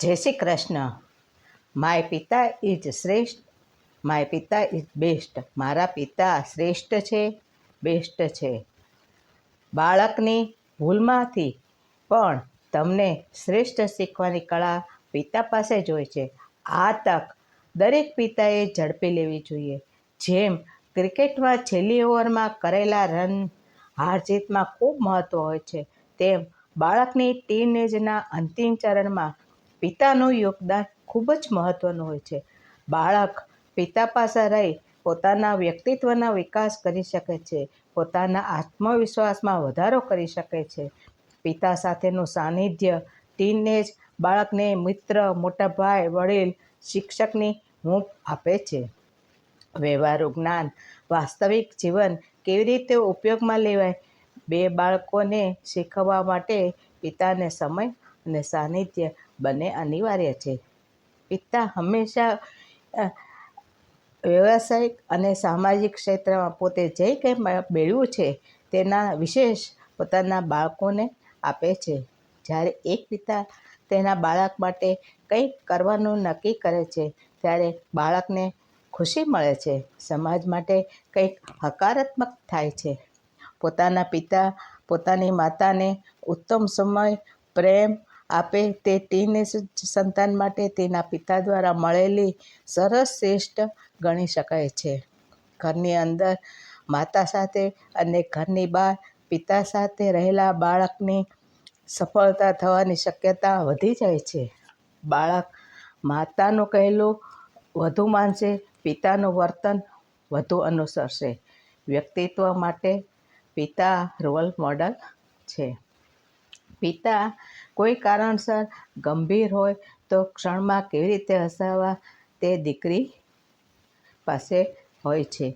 જય શ્રી કૃષ્ણ. માય પિતા ઇઝ શ્રેષ્ઠ, માય પિતા ઇઝ બેસ્ટ, મારા પિતા શ્રેષ્ઠ છે, બેસ્ટ છે. બાળકની ભૂલમાંથી પણ તમને શ્રેષ્ઠ શીખવાની કળા પિતા પાસે જ હોય છે. આ તક દરેક પિતાએ ઝડપી લેવી જોઈએ. જેમ ક્રિકેટમાં છેલ્લી ઓવરમાં કરેલા રન હાર જીતમાં ખૂબ મહત્ત્વ હોય છે, તેમ બાળકની ટીનેજના અંતિમ ચરણમાં પિતાનું યોગદાન ખૂબ જ મહત્ત્વનું હોય છે. બાળક પિતા પાસે રહી પોતાના વ્યક્તિત્વના વિકાસ કરી શકે છે, પોતાના આત્મવિશ્વાસમાં વધારો કરી શકે છે. પિતા સાથેનું સાનિધ્ય ટીનેજ બાળકને મિત્ર, મોટા ભાઈ, વડીલ, શિક્ષકની હૂંફ આપે છે. વ્યવહારુ જ્ઞાન, વાસ્તવિક જીવન કેવી રીતે ઉપયોગમાં લેવાય? બે બાળકોને શીખવવા માટે પિતાને સમય અને સાનિધ્ય બંને અનિવાર્ય છે. પિતા હંમેશા વ્યવસાયિક અને સામાજિક ક્ષેત્રમાં પોતે જે કંઈ મેળવ્યું છે તેના વિશેષ પોતાના બાળકોને આપે છે. જ્યારે એક પિતા તેના બાળક માટે કંઈક કરવાનું નક્કી કરે છે, ત્યારે બાળકને ખુશી મળે છે. સમાજ માટે કંઈક હકારાત્મક થાય છે. પોતાના પિતા પોતાની માતાને ઉત્તમ સમય, પ્રેમ આપે તે ટીનેજ સંતાન માટે તેના પિતા દ્વારા મળેલી સરસ શ્રેષ્ઠ ગણી શકાય છે. ઘરની અંદર માતા સાથે અને ઘરની બહાર પિતા સાથે રહેલા બાળકની સફળતા થવાની શક્યતા વધી જાય છે. બાળક માતાનું કહેલું વધુ માનશે, પિતાનું વર્તન વધુ અનુસરશે. વ્યક્તિત્વ માટે પિતા રોલ મોડલ છે. પિતા કોઈ કારણસર ગંભીર હોય તો ક્ષણમાં કેવી રીતે હસાવવા તે દીકરી પાસે હોય છે.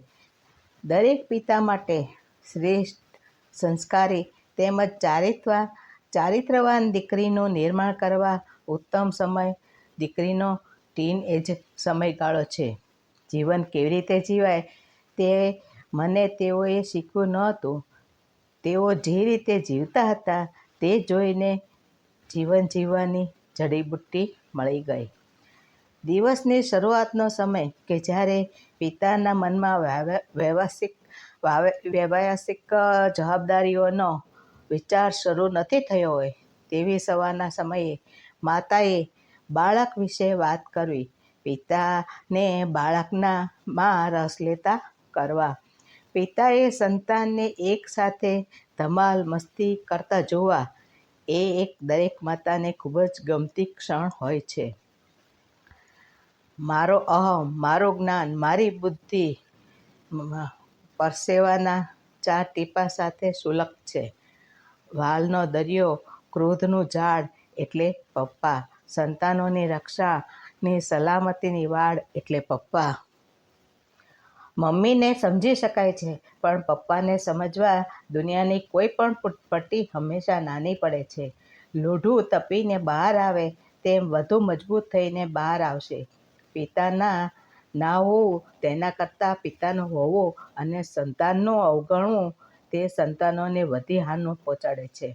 દરેક પિતા માટે શ્રેષ્ઠ સંસ્કારી તેમજ ચારિત્વા ચારિત્રવાન દીકરીનું નિર્માણ કરવા ઉત્તમ સમય દીકરીનો ટીન એજ સમયગાળો છે. જીવન કેવી રીતે જીવાય તે મને તેઓએ શીખવું ન હતું તેઓ જે રીતે જીવતા હતા તે જોઈને જીવન જીવવાની જડીબુટ્ટી મળી ગઈ. દિવસની શરૂઆતનો સમય કે જ્યારે પિતાના મનમાં વ્યાવ- વ્યવસાયિક જવાબદારીઓનો વિચાર શરૂ નથી થયો હોય, તેવી સવારના સમયે માતાએ બાળક વિશે વાત કરવી. પિતાને બાળકના માં રસ લેતા કરવા. પિતાએ સંતાનને એક સાથે ધમાલ મસ્તી કરતા જોવા એ એક દરેક માતાને ખૂબ જ ગમતી ક્ષણ હોય છે. મારો અહમ, મારું જ્ઞાન, મારી બુદ્ધિ પરસેવાના ચાર ટીપા સાથે સુલક છે. વાલનો દરિયો, ક્રોધનું ઝાડ એટલે પપ્પા. સંતાનોની રક્ષાની સલામતીની વાડ એટલે પપ્પા. મમ્મીને સમજી શકાય છે, પણ પપ્પાને સમજવા દુનિયાની કોઈ પણ પટ્ટી હંમેશા નાની પડે છે. લોઢું તપીને બહાર આવે તેમ વધુ મજબૂત થઈને બહાર આવશે. પિતાના ના હોવું તેના કરતાં પિતાનો હોવું અને સંતાનનું અવગણવું તે સંતાનોને વધી હાનિ પહોંચાડે છે.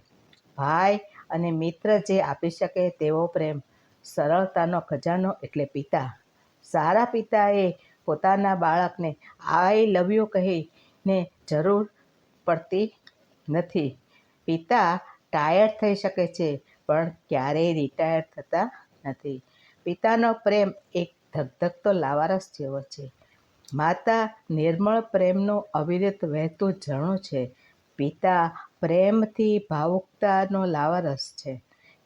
ભાઈ અને મિત્ર જે આપી શકે તેવો પ્રેમ, સરળતાનો ખજાનો એટલે પિતા. સારા પિતાએ પોતાના બાળકને આઈ લવ યુ કહીને જરૂર પડતી નથી. પિતા ટાયર્ડ થઈ શકે છે, પણ ક્યારેય રિટાયર થતા નથી. પિતાનો પ્રેમ એક ધગધગતો લાવારસ જેવો છે. માતા નિર્મળ પ્રેમનું અવિરત વહેતું ઝરણું છે. પિતા પ્રેમથી ભાવુકતાનો લાવારસ છે.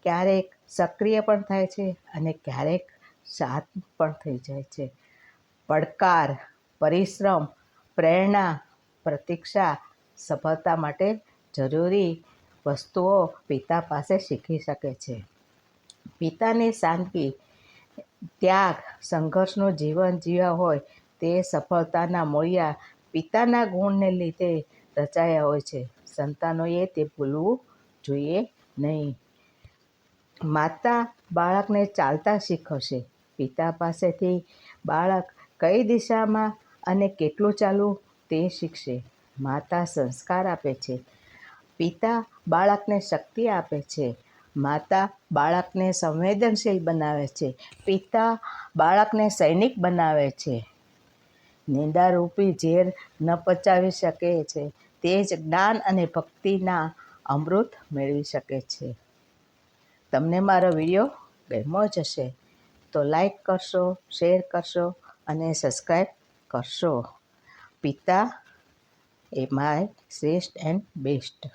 ક્યારેક સક્રિય પણ થાય છે અને ક્યારેક શાંત પણ થઈ જાય છે. પડકાર, પરિશ્રમ, પ્રેરણા, પ્રતીક્ષા, સફળતા માટે જરૂરી વસ્તુઓ પિતા પાસે શીખી શકે છે. પિતાની સાદગી ત્યાગ, સંઘર્ષનું જીવન જીવ્યા હોય તે સફળતાના મૂળિયા પિતાના ગુણને લીધે રચાયા હોય છે. સંતાનોએ તે ભૂલવું જોઈએ નહીં. માતા બાળકને ચાલતા શીખવશે. પિતા પાસેથી બાળક કઈ દિશામાં અને કેટલું ચાલવું તે શીખશે. માતા સંસ્કાર આપે છે. પિતા બાળકને શક્તિ આપે છે. માતા બાળકને સંવેદનશીલ બનાવે છે. પિતા બાળકને સૈનિક બનાવે છે. નિંદારૂપી ઝેર ન પચાવી શકે છે. તે જ જ્ઞાન અને ભક્તિના અમૃત મેળવી શકે છે. તમને મારો વીડિયો ગમ્યો જ હશે તો લાઈક કરશો, શેર કરશો અને સબસ્ક્રાઈબ કરશો. પિતા એ માય શ્રેષ્ઠ એન્ડ બેસ્ટ